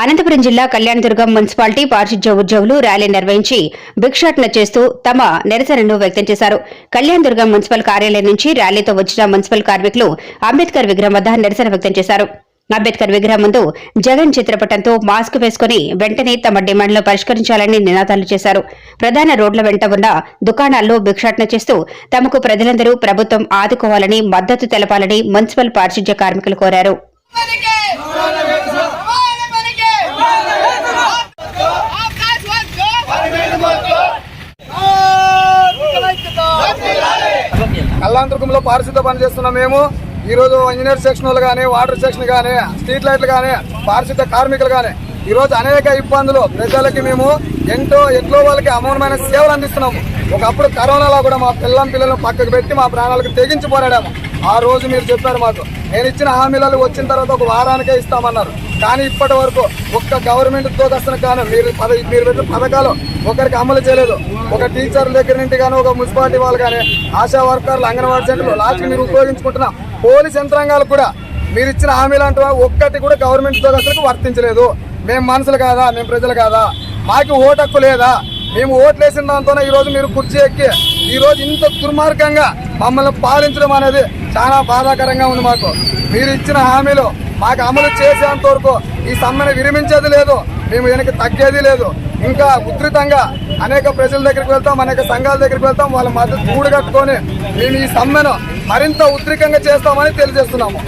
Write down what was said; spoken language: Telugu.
అనంతపురం జిల్లా కళ్యాణదుర్గం మున్సిపాలిటీ పారిశుధ్య ఉద్యోగులు ర్యాలీ నిర్వహించి భిక్షాటన చేస్తూ తమ నిరసనను వ్యక్తం చేశారు. కళ్యాణదుర్గం మున్సిపల్ కార్యాలయం నుంచి ర్యాలీతో వచ్చిన మున్సిపల్ కార్మికులు అంబేద్కర్ విగ్రహం వద్ద నిరసన వ్యక్తం చేశారు. అంబేద్కర్ విగ్రహం ముందు జగన్ చిత్రపటంతో మాస్క్ వేసుకుని వెంటనే తమ డిమాండ్లను పరిష్కరించాలని నినాదాలు చేశారు. ప్రధాన రోడ్ల వెంట ఉన్న దుకాణాల్లో భిక్షాటన చేస్తూ తమకు ప్రజలందరూ ప్రభుత్వం ఆదుకోవాలని మద్దతు తెలపాలని మున్సిపల్ పారిశుధ్య కార్మికులు కోరారు. కళ్యాణదుర్గంలో పారిశుద్ధ పని చేస్తున్న మేము. ఈ రోజు ఇంజనీర్ సెక్షన్ వాళ్ళు కానీ వాటర్ సెక్షన్ కానీ స్ట్రీట్ లైట్లు కానీ పారిశుద్ధ కార్మికులు కానీ ఈరోజు అనేక ఇబ్బందులు ప్రజలకి మేము ఎంతో ఎట్లో వాళ్ళకి అమూలమైన సేవలు అందిస్తున్నాము ఒకప్పుడు కరోనాలో కూడా మా పిల్లం పిల్లలను పక్కకు పెట్టి మా ప్రాణాలకు తెగించి పోరాడాము. ఆ రోజు మీరు చెప్పారు మాకు నేను ఇచ్చిన హామీలలో వచ్చిన తర్వాత ఒక వారానికే ఇస్తామన్నారు. కానీ ఇప్పటి వరకు ఒక్క గవర్నమెంట్ ఉద్యోగస్తులకు కానీ మీరు పద మీరు పెట్టిన పథకాలు ఒకరికి అమలు చేయలేదు. ఒక టీచర్ దగ్గర నుండి కానీ ఒక మున్సిపాలిటీ వాళ్ళు కానీ ఆశా వర్కర్లు అంగన్వాడీ సెంటర్లు లాస్ట్ మీరు ఉపయోగించుకుంటున్న పోలీస్ యంత్రాంగాలు కూడా మీరు ఇచ్చిన హామీలు అంటే ఒక్కటి కూడా గవర్నమెంట్ ఉద్యోగస్తులకు వర్తించలేదు. మేము మనుషులు కాదా? మేము ప్రజలు కాదా? మాకు ఓటు హక్కు లేదా? మేము ఓట్లు వేసిన దాంతోనే ఈరోజు మీరు కుర్చీ ఎక్కి ఈరోజు ఇంత దుర్మార్గంగా మమ్మల్ని పాలించడం అనేది చాలా బాధాకరంగా ఉంది మాకు. మీరు ఇచ్చిన హామీలు మాకు అమలు చేసేంత వరకు ఈ సమ్మెను విరమించేది లేదు మేము వెనక్కి తగ్గేది లేదు. ఇంకా ఉధృతంగా అనేక ప్రజల దగ్గరికి వెళ్తాం అనేక సంఘాల దగ్గరికి వెళ్తాం వాళ్ళ మద్దతు కూడగట్టుకొని మేము ఈ సమ్మెను మరింత ఉద్రికంగా చేస్తామని తెలియజేస్తున్నాము.